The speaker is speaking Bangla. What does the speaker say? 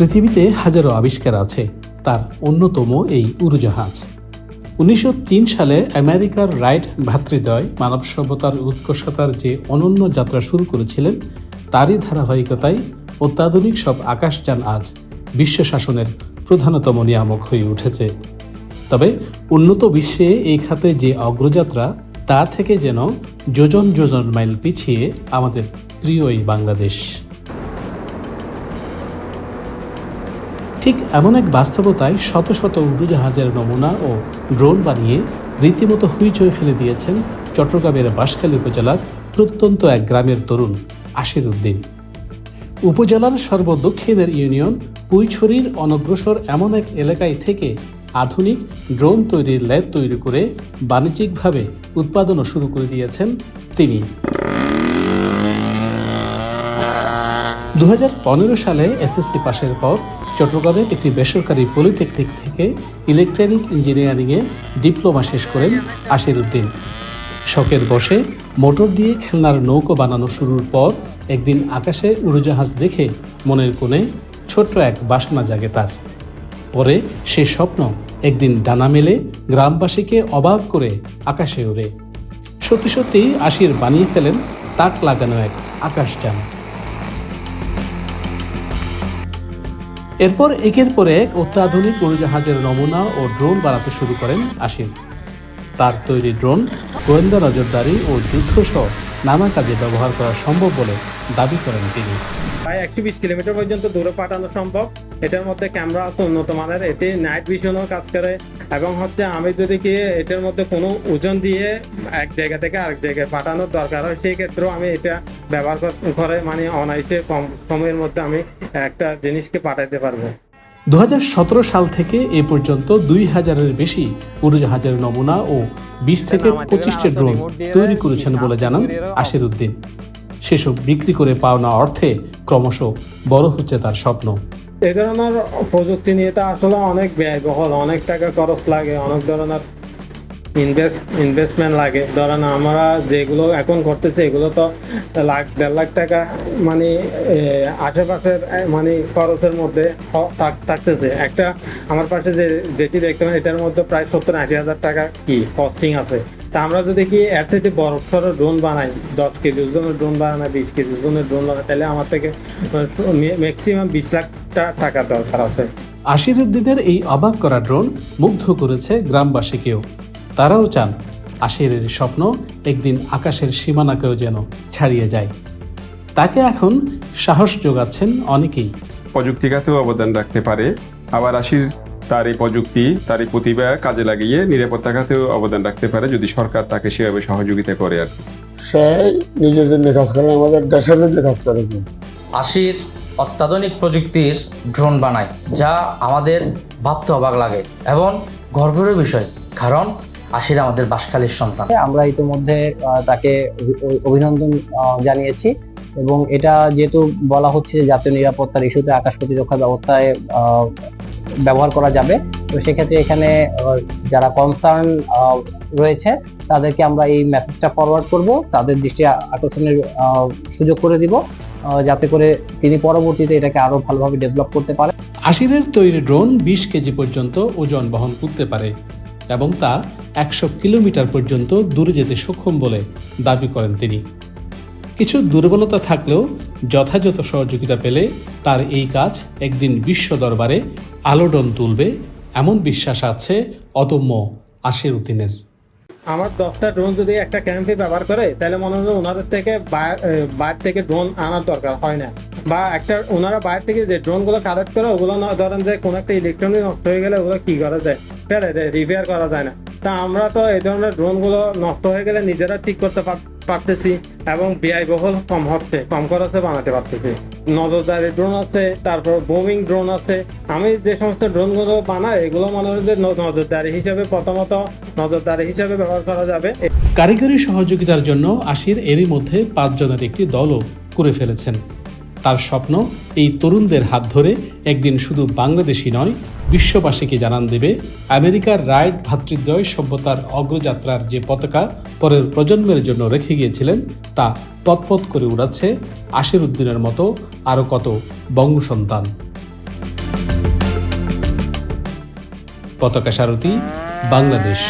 পৃথিবীতে হাজারো আবিষ্কার আছে, তার অন্যতম এই উড়োজাহাজ। উনিশশো তিন সালে আমেরিকার রাইট ভ্রাতৃদ্বয় মানব সভ্যতার উৎকর্ষতার যে অনন্য যাত্রা শুরু করেছিলেন, তারই ধারাবাহিকতায় অত্যাধুনিক সব আকাশযান আজ বিশ্ব শাসনের প্রধানতম নিয়ামক হয়ে উঠেছে। তবে উন্নত বিশ্বে এই খাতে যে অগ্রযাত্রা, তা থেকে যেন যোজন যোজন মাইল পিছিয়ে আমাদের প্রিয় এই বাংলাদেশ। ঠিক এমন এক বাস্তবতায় শত শত উড়োজাহাজের নমুনা ও ড্রোন বানিয়ে রীতিমতো হুইচয়ে ফেলে দিয়েছেন চট্টগ্রামের বাঁশখালী উপজেলার প্রত্যন্ত এক গ্রামের তরুণ আশির উদ্দিন। উপজেলার সর্বদক্ষিণের ইউনিয়ন পুইছড়ির অনগ্রসর এমন এক এলাকায় থেকে আধুনিক ড্রোন তৈরির ল্যাব তৈরি করে বাণিজ্যিকভাবে উৎপাদনও শুরু করে দিয়েছেন তিনি। দু হাজার পনেরো সালে এসএসসি পাশের পর চট্টগ্রামের একটি বেসরকারি পলিটেকনিক থেকে ইলেকট্রনিক ইঞ্জিনিয়ারিংয়ে ডিপ্লোমা শেষ করেন আশির উদ্দিন। শখের বসে মোটর দিয়ে খেলনার নৌকো বানানো শুরুর পর একদিন আকাশে উড়োজাহাজ দেখে মনের কোণে ছোট্ট এক বাসনা জাগে তার। পরে সে স্বপ্ন একদিন ডানা মেলে গ্রামবাসীকে অবাক করে আকাশে উড়ে সত্যি সত্যি আশির বানিয়ে ফেলেন তাক লাগানো এক আকাশযান এরপর একের পর এক অত্যাধুনিক উড়োজাহাজের নমুনা ও ড্রোন বানাতে শুরু করেন আশির তার তৈরি ড্রোন গোয়েন্দা নজরদারি ও যুদ্ধসহ নানা কাজে ব্যবহার করা সম্ভব বলে দাবি করেন তিনি। প্রায় একশো বিশ কিলোমিটার পর্যন্ত দূরে পাঠানো সম্ভব। এটার মধ্যে ক্যামেরা আছে উন্নত মানের এটি নাইট ভিশনও কাজ করে। এবং হচ্ছে আমি যদি কি এটার মধ্যে কোনো ওজন দিয়ে এক জায়গা থেকে আরেক জায়গায় পাঠানোর দরকার হয় সেই ক্ষেত্রেও আমি এটা ব্যবহার করে মানে অনায়াসে কম সময়ের মধ্যে আমি একটা জিনিসকে পাঠাইতে পারব। দু হাজার সতেরো সাল থেকে এ পর্যন্ত দুই হাজারের বেশি উড়োজাহাজের নমুনা ও বিশ থেকে পঁচিশটি ড্রোন তৈরি করেছেন বলে জানান আশির উদ্দিন। সেসব বিক্রি করে পাওনা অর্থে ক্রমশ বড় হচ্ছে তার স্বপ্ন। এ ধরনের প্রযুক্তি নিয়ে তো আসলে অনেক ব্যয়বহুল, অনেক টাকা খরচ লাগে, অনেক ধরনের ইনভেস্ট ইনভেস্টমেন্ট লাগে। ধরেন আমরা যেগুলো এখন করতেছি এগুলো তো লাখ দেড় লাখ টাকা মানে আশেপাশের মানে খরচের মধ্যে থাকতেছে। একটা আমার পাশে যে যেটি দেখতে পারেন এটার মধ্যে প্রায় সত্তর আশি হাজার টাকা কি? কস্টিং আছে। তা আমরা যদি কি এর চাইতে বড় সড়ো ড্রোন বানাই দশ কেজি ওজনের ড্রোন বানাই বিশ কেজি ওজনের ড্রোন বানাই তাহলে আমার থেকে ম্যাক্সিমাম বিশ লাখ টাকা দরকার আছে। আশির উদ্দিনের এই অবাক করা ড্রোন মুগ্ধ করেছে গ্রামবাসীকেও। তারাও চান আশিরের স্বপ্ন একদিন আকাশের সীমানাকেও যেন ছাড়িয়ে যায়। তাকে এখন সাহস যোগাচ্ছেন অনেকেই। প্রযুক্তিগতেও অবদান রাখতে পারে। আবার আশির তার এই প্রযুক্তি তার এই প্রতিভা কাজে লাগিয়ে নিরাপত্তা খাতেও অবদান রাখতে পারে যদি সরকার তাকে সেভাবে সহযোগিতা করে আর কি। সে নিজের জন্য কাজ করে আমাদের দেশের জন্য কাজ করে। আশির অত্যাধুনিক প্রযুক্তির ড্রোন বানায় যা আমাদের ভাবতে অবাক লাগে এবং গর্বের বিষয়। কারণ আশির আমাদের বাসখালীর সন্তান। আমরা ইতিমধ্যে তাকে অভিনন্দন জানিয়েছি এবং এটা যেহেতু বলা হচ্ছে যে জাতীয় নিরাপত্তার ইস্যুতে আকাশ প্রতিরক্ষা ব্যবস্থায় আহ, ব্যবহার করা যাবে তো সেক্ষেত্রে এখানে যারা কনসার্ন রয়েছে তাদেরকে আমরা এই মেসেজটা ফরওয়ার্ড করব তাদের দৃষ্টি আকর্ষণের আহ, সুযোগ করে দিব যাতে করে তিনি পরবর্তীতে এটাকে আরও ভালোভাবে ডেভেলপ করতে পারে। আশিরের তৈরি ড্রোন বিশ কেজি পর্যন্ত ওজন বহন করতে পারে। এবং তা একশো কিলোমিটার পর্যন্ত দূরে যেতে সক্ষম বলে দাবি করেন তিনি। কিছু দুর্বলতা থাকলেও যথাযথ সহযোগিতা পেলে তার এই কাজ একদিন বিশ্ব দরবারে আলোড়ন তুলবে এমন বিশ্বাস আছে অদম্য আশির উদ্দিনের আমার দশটা ড্রোন যদি একটা ক্যাম্পে ব্যবহার করে, তাহলে মনে হয় ওনাদের থেকে বাইর- থেকে ড্রোন আনার দরকার, হয় না। বা একটা, ওনারা বাইরে থেকে যে ড্রোনগুলো কালেক্ট করে, ওগুলো না, ধরেন যে কোনো একটা ইলেকট্রনিক নষ্ট হয়ে গেলে ওগুলো কি করা যায়? ফেলে রিপেয়ার করা যায় না। তা আমরা তো এই ধরনের ড্রোনগুলো নষ্ট হয়ে গেলে নিজেরা ঠিক করতে পার- পারতেছি এবং ব্যয়বহুল কম হচ্ছে, কম খরচে বানাতে পারতেছি। নজরদারি ড্রোন আছে, তারপর বোমিং ড্রোন আছে। আমি যে সমস্ত ড্রোনগুলো বানাই, এগুলো মনে হয় যে নজরদারি হিসাবে প্রথমত নজরদারি হিসাবে ব্যবহার করা যাবে। কারিগরি সহযোগিতার জন্য আশির এরই মধ্যে পাঁচজনের একটি দলও করে ফেলেছেন। তার স্বপ্ন এই তরুণদের হাত ধরে একদিন শুধু বাংলাদেশই নয়, বিশ্ববাসীকে জানান দেবে আমেরিকার রাইট ভাতৃদ্বয় সভ্যতার অগ্রযাত্রার যে পতাকা পরের প্রজন্মের জন্য রেখে গিয়েছিলেন, তা পথপথ করে উড়াচ্ছে আশির উদ্দিনের মতো আরও কত বঙ্গসন্তান। পতাকা সারথী, বাংলাদেশ।